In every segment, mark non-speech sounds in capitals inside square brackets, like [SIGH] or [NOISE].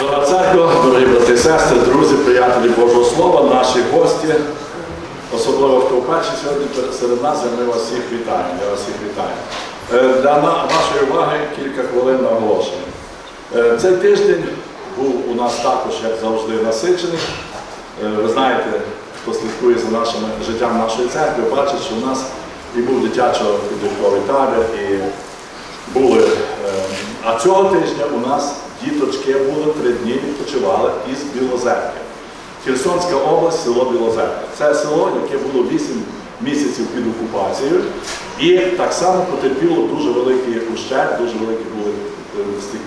Дорога церква, дорогі брати і сестри, друзі, приятелі Божого Слова, наші гості, особливо хто вперше сьогодні серед нас, ми вас всіх вітаємо. Я вас всіх вітаю. Е, Для вашої уваги кілька хвилин наголошення. Е, Цей тиждень був у нас також, як завжди, насичений. Е, Ви знаєте, хто слідкує за нашим життям нашої церкви, бачить, що у нас і був дитячо-підлітковий табір, і були. А цього тижня у нас діточки були три дні відпочивали із Білозерки. Херсонська область, село Білозерка. Це село, яке було 8 місяців під окупацією, і так само потерпіло дуже великий ущерб, дуже великі були е,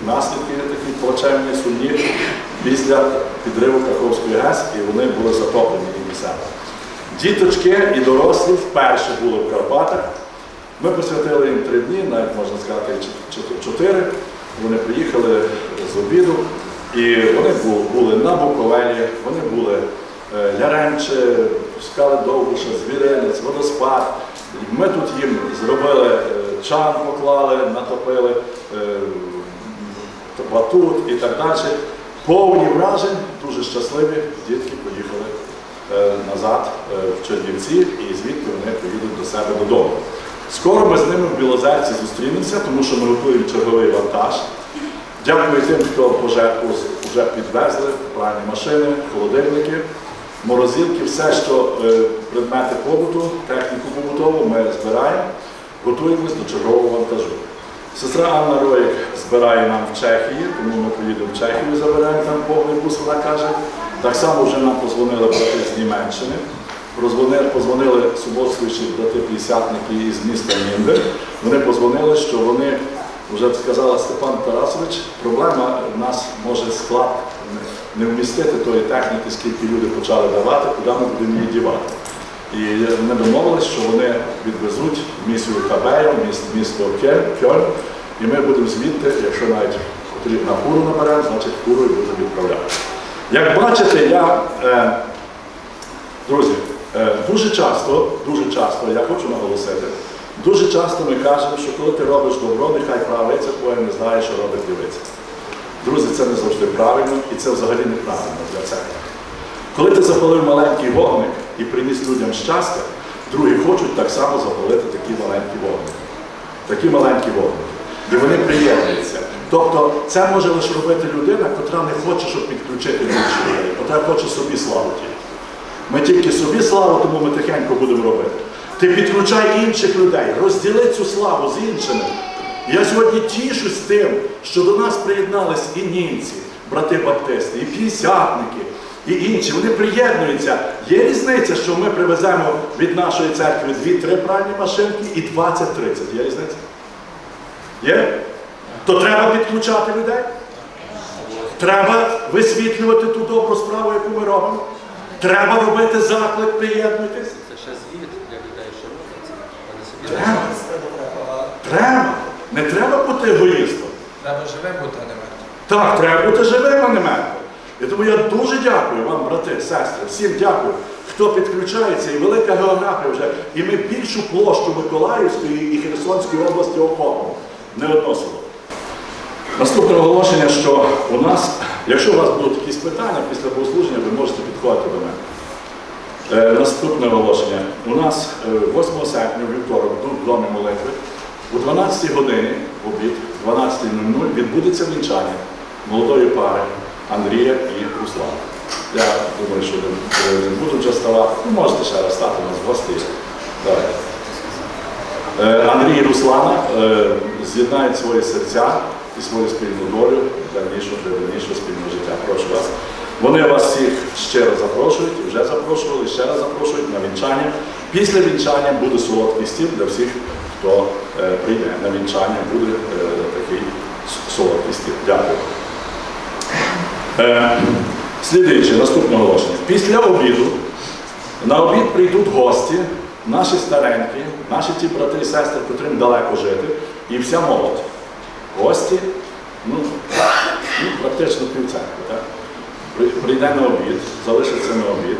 наслідки такі плачевні, сумні після підриву Каховської ГЕС, і вони були затоплені себе. Діточки і дорослі вперше були в Карпатах. Ми посвятили їм три дні, навіть можна сказати, чот- чот- чотири. Вони приїхали з обіду, і вони були на Буковелі, вони були е, Яремче, пускали Довбуша, Звіринець, водоспад. Ми тут їм зробили е, чан, поклали, натопили е, батут і так далі. Повні вражень, дуже щасливі, дітки поїхали назад в Чернівці і звідти вони поїдуть до себе додому. Скоро ми з ними в Білозерці зустрінемося, тому що ми готуємо черговий вантаж. Дякую тим, хто пожертву вже підвезли, пральні машини, холодильники, морозилки, все, що е, предмети побуту, техніку побутову ми збираємо, готуємось до чергового вантажу. Сестра Анна Роїк збирає нам в Чехії, тому ми поїдемо в Чехію, забираємо там повний бус, вона каже. Так само вже нам позвонили брати з Німеччини. Прозвонили, позвонили суботствуючі брати п'ятдесятники із міста Німбер. Вони позвонили, що вони, вже сказала Степан Тарасович, проблема в нас може склад не- вмістити тої техніки, скільки люди почали давати, куди ми будемо її дівати. І вони домовились, що вони відвезуть місію Кабея, місто, місто Кьольн, і ми будемо звідти, якщо навіть потрібно фуру наберемо, значить фуру і будемо відправляти. Як бачите, я, е, друзі, дуже часто, дуже часто, я хочу наголосити, дуже часто ми кажемо, що коли ти робиш добро, нехай правиця твоя не знає, що робить лівиця. Друзі, це не завжди правильно і це взагалі неправильно для церкви. Коли ти запалив маленький вогник і приніс людям щастя, другі хочуть так само запалити такі маленькі вогники. Такі маленькі вогники. І вони приєднуються. Тобто це може лише робити людина, яка не хоче, щоб підключити інші людей, яка хоче собі славу тільки. Ми тільки собі славу, тому ми тихенько будемо робити. Ти підключай інших людей, розділи цю славу з іншими. Я сьогодні тішусь тим, що до нас приєднались і німці, брати баптисти, і п'ятдесятники, і інші. Вони приєднуються. Є різниця, що ми привеземо від нашої церкви 2-3 пральні машинки і 20-30. Є різниця? Є? То треба підключати людей. Треба висвітлювати ту добру справу, яку ми робимо. Треба робити заклик, приєднуйтесь. Це ще звіт для людей, що робиться. Треба. Треба. Не треба бути егоїстом. Треба живе бути, а не мертвим. Так, треба бути живим, а не мертвим. І тому я дуже дякую вам, брати, сестри, всім дякую, хто підключається, і велика географія вже. І ми більшу площу Миколаївської і Херсонської області охопимо. Не одно село. Наступне оголошення, що у нас, якщо у вас будуть якісь питання після богослуження, ви можете підходити до мене. Е, наступне оголошення. У нас е, 8 серпня, вівторок, в домі молитви, у 12 годині в обід, 12.00 відбудеться вінчання молодої пари Андрія і Руслана. Я думаю, що не, не буду вже ставати. Ви можете ще раз стати у нас в гості. Давайте. Е, Андрій і Руслана е, з'єднають свої серця і свою спільну долю для дальнішого, для спільного життя. Прошу вас. Вони вас всіх щиро запрошують, вже запрошували, ще раз запрошують на вінчання. Після вінчання буде солодкий стіл для всіх, хто е, прийде на вінчання, буде е, такий солодкий стіл. Дякую. Е, слідуюче, наступне оголошення. Після обіду на обід прийдуть гості, наші старенькі, наші ті брати і сестри, котрим далеко жити, і вся молодь. Гості, ну, ну практично півцеркви, так? Прийде на обід, залишиться на обід.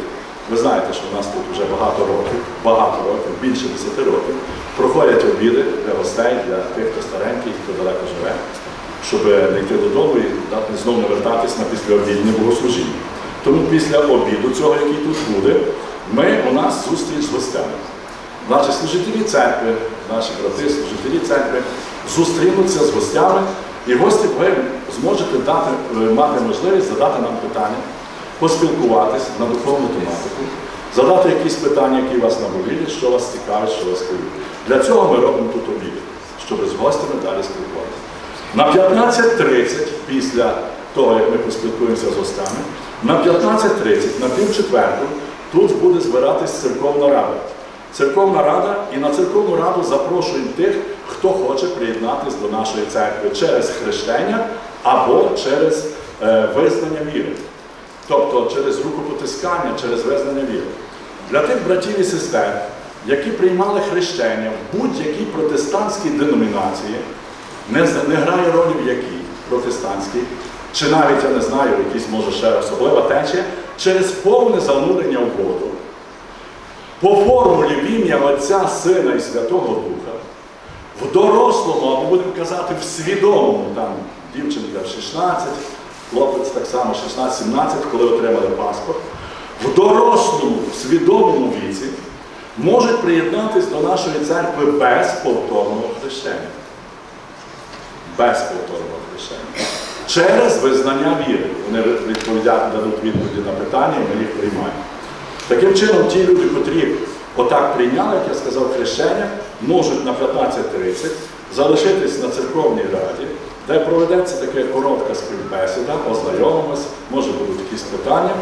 Ви знаєте, що в нас тут вже багато років, багато років, більше 10 років, проходять обіди для гостей, для тих, хто старенький, хто далеко живе, щоб не йти додому і знову не вертатись на післяобіднє богослужіння. Тому після обіду цього, який тут буде, ми, у нас зустріч з гостями. Наші служителі церкви, наші брати, служителі церкви зустрінуться з гостями, і гості ви зможете дати, е, мати можливість задати нам питання, поспілкуватись на духовну тематику, задати якісь питання, які вас наболіли, що вас цікавить, що вас хвилює. Для цього ми робимо тут обід, щоб з гостями далі спілкуватися. На 15.30 після того, як ми поспілкуємося з гостями, на 15.30, на пів четверту, тут буде збиратись церковна рада. Церковна рада і на церковну раду запрошуємо тих, хто хоче приєднатися до нашої церкви через хрещення або через е, визнання віри. Тобто через рукопотискання, через визнання віри. Для тих братів і сестер, які приймали хрещення в будь-якій протестантській деномінації, не, не грає ролі в якій протестантській, чи навіть я не знаю, якісь може ще особлива течія, через повне занурення в воду, по формулі в ім'я Отця, Сина і Святого Духа, в дорослому, або будемо казати, в свідомому, там дівчинка в 16, хлопець так само 16-17, коли отримали паспорт, в дорослому, свідомому віці можуть приєднатися до нашої церкви без повторного хрещення. Без повторного хрещення. Через визнання віри. Вони відповідять, дадуть відповіді на питання, і ми їх приймаємо. Таким чином, ті люди, котрі отак прийняли, як я сказав, хрещення, можуть на 15.30 залишитись на церковній раді, де проведеться така коротка співбесіда, ознайомимось, може будуть якісь питання.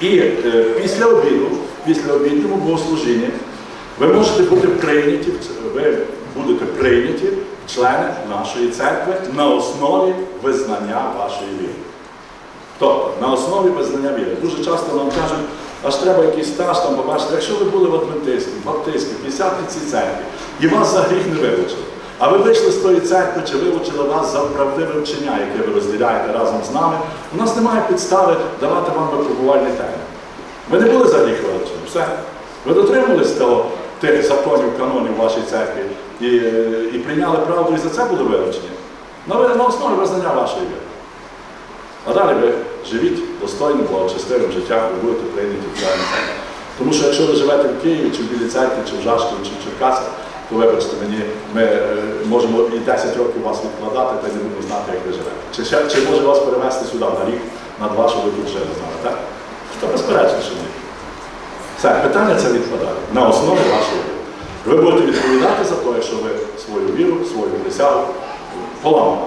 І е, після обіду, після обіднього богослужіння, ви можете бути прийняті, ви будете прийняті члени нашої церкви на основі визнання вашої віри. Тобто на основі визнання віри. Дуже часто нам кажуть, аж треба якийсь стаж там побачити, якщо ви були в Адвентистській, Баптистській, П'ятдесятниці церкві, і вас за гріх не вилучили. А ви вийшли з тої церкви, чи вилучили вас за правдиве вчення, яке ви розділяєте разом з нами. У нас немає підстави давати вам випробувальний термін. Ви не були за гріх вилучені, все. Ви дотримувались того, тих законів, канонів в вашій церкві і, е, і прийняли правду, і за це були вилучені. На, на основі визнання вашої віри. А далі ви живіть достойним, благочестивим життям, ви будете прийняті в церкви. Тому що якщо ви живете в Києві, чи в Білій церкві, чи в Жашкові, чи в Черкасах, то вибачте мені, ми е, можемо і 10 років вас відкладати, та не будемо знати, як ви живете. Чи, ще, чи може вас перевезти сюди на рік, на два, щоб ви тут жили з нами, так? Та безперечно, що ні. Все, питання це відпадає на основі вашої віри. Ви будете відповідати за те, якщо ви свою віру, свою присягу поламали,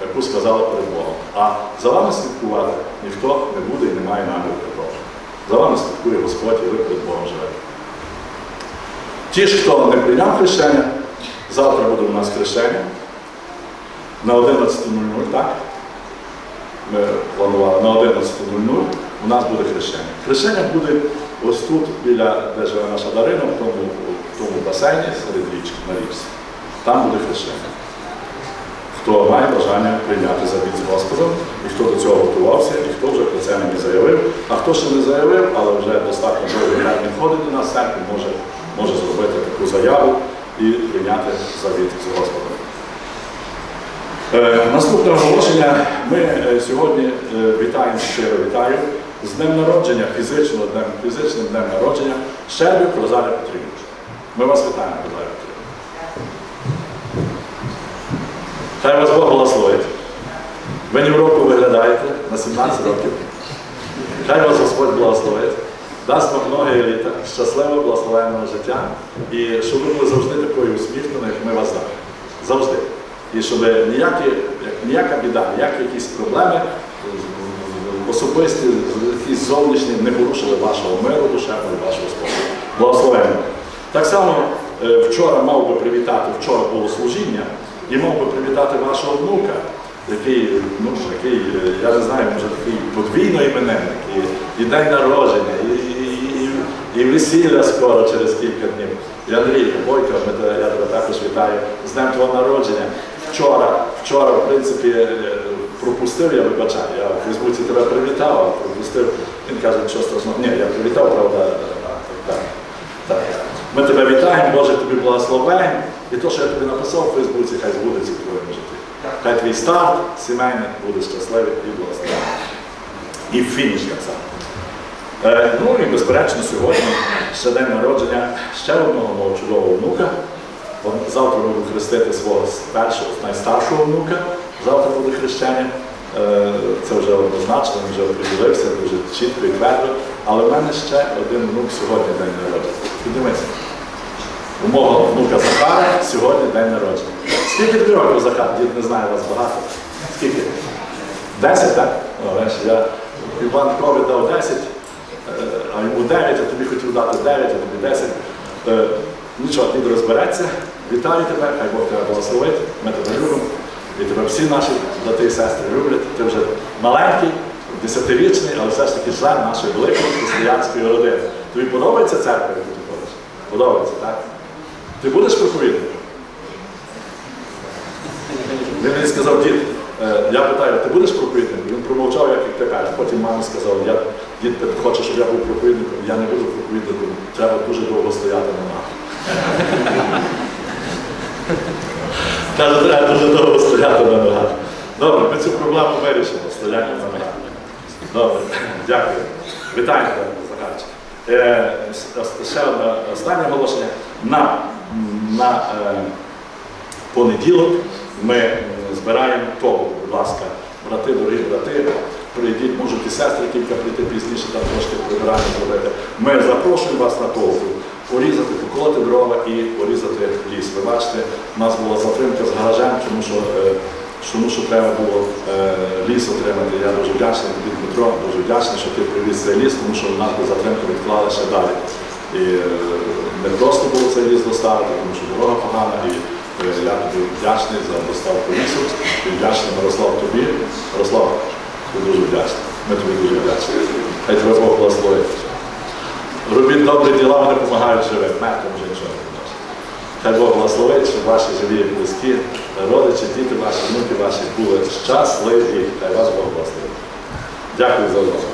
яку сказали перед Богом. А за вами слідкувати ніхто не буде і не має наміру такого. За вами слідкує Господь, і ви перед Богом живете. Ті ж, хто не прийняв хрещення, завтра буде у нас хрещення на 11.00, так? Ми планували на 11.00 у нас буде хрещення. Хрещення буде ось тут, біля, де живе наша Дарина, в тому, в тому басейні серед річки, на річці. Там буде хрещення. Хто має бажання прийняти завіт з Господом, і хто до цього готувався, і хто вже про це мені заявив, а хто ще не заявив, але вже достатньо довгий термін ходить до нас в може, може зробити таку заяву і прийняти завіт з Господом. Е, Наступне оголошення. Ми е, сьогодні е, вітаємо щиро вітаю з днем народження, фізично днем, фізичним днем народження Щербик Розаля Петрівна. Ми вас вітаємо, Розаля Хай вас Бог благословить. Ви ні в року виглядаєте на 17 років. Хай вас Господь благословить. Дасть вам многі літа, щасливого, благословенного життя. І щоб ви були завжди такою усміхненою, як ми вас знаємо. Завжди. І щоб ніякі, ніяка біда, ніякі якісь проблеми особисті, якісь зовнішні не порушили вашого миру душевного і вашого спокою. Благословення. Так само е, вчора мав би привітати, вчора було служіння, і мав би привітати вашого внука, який, ну, який, е, я не знаю, може такий подвійно іменинник, і, і день народження, і, і, і, і весілля скоро через кілька днів. І Андрій Бойко, ми я тебе також вітаю з днем твого народження. Вчора, вчора, в принципі, е, пропустив, я вибачаю, я в Фейсбуці тебе привітав, а пропустив. Він каже, що страшного. Ні, я привітав, правда, так, так, так. Ми тебе вітаємо, Боже тобі благословень. І те, що я тобі написав у Фейсбуці, хай збудеться в твоєму житті. Хай твій старт сімейний буде щасливий і благословений. І фініш так само. Е, ну і безперечно, сьогодні ще день народження ще одного мого чудового внука. Завтра буду хрестити свого першого, найстаршого внука. Завтра буде хрещення. Е, Це вже однозначно, він вже оприділився дуже чітко і твердо. Але в мене ще один внук сьогодні день народження. Піднімися. У мого внука Захара сьогодні день народження. Скільки тобі років Захар? Дід не знає вас багато. Скільки? Десять, так? О, я Іван Ковід дав 10, е, а йому 9, а тобі хотів дати 9, а тобі 10. Е, Нічого, дід розбереться. Вітаю тебе, хай Бог тебе благословить. Ми тебе любимо. І тебе всі наші брати і сестри люблять. Ти вже маленький, десятирічний, але все ж таки член нашої великої християнської родини. Тобі подобається церква, яку ти ходиш? Подобається, так? Ти будеш проповідником? Він мені сказав, дід, е, я питаю, ти будеш проповідником? Він промовчав, як ти кажеш. Потім мамі сказав, я, дід ти хочеш, щоб я був проповідником, я не буду проповідником, треба дуже довго стояти на ногах. [LAUGHS] Каже, треба дуже довго стояти на ногах. Добре, ми цю проблему вирішимо, стояння на ногах. Добре, дякую. Вітаю Захарчик. Е, ще одне останнє оголошення. На, на е, понеділок ми збираємо того, будь ласка, брати, дорогі брати, прийдіть, можуть і сестри кілька прийти пізніше, там трошки прибирання зробити. Ми запрошуємо вас на толку, порізати, поколоти дрова і порізати ліс. Ви бачите, у нас була затримка з гаражем, тому що, е, тому що треба було е, ліс отримати. Я дуже вдячний тобі, Дмитро, дуже вдячний, що ти привіз цей ліс, тому що в нас затримку відклали ще далі. І не просто було цей ліс доставити, тому що дорога погана. І е, я тобі вдячний за доставку лісу. І вдячний Мирослав тобі. Мирослав, ти дуже вдячний. Ми тобі дуже вдячні. Хай тебе Бог благословить. Робіть добрі діла, вони допомагають живим. Мертвим вже нічого не. Хай Бог благословить, щоб ваші живі близькі, родичі, діти ваші, внуки ваші були щасливі. Хай вас Бог благословить. Дякую за увагу.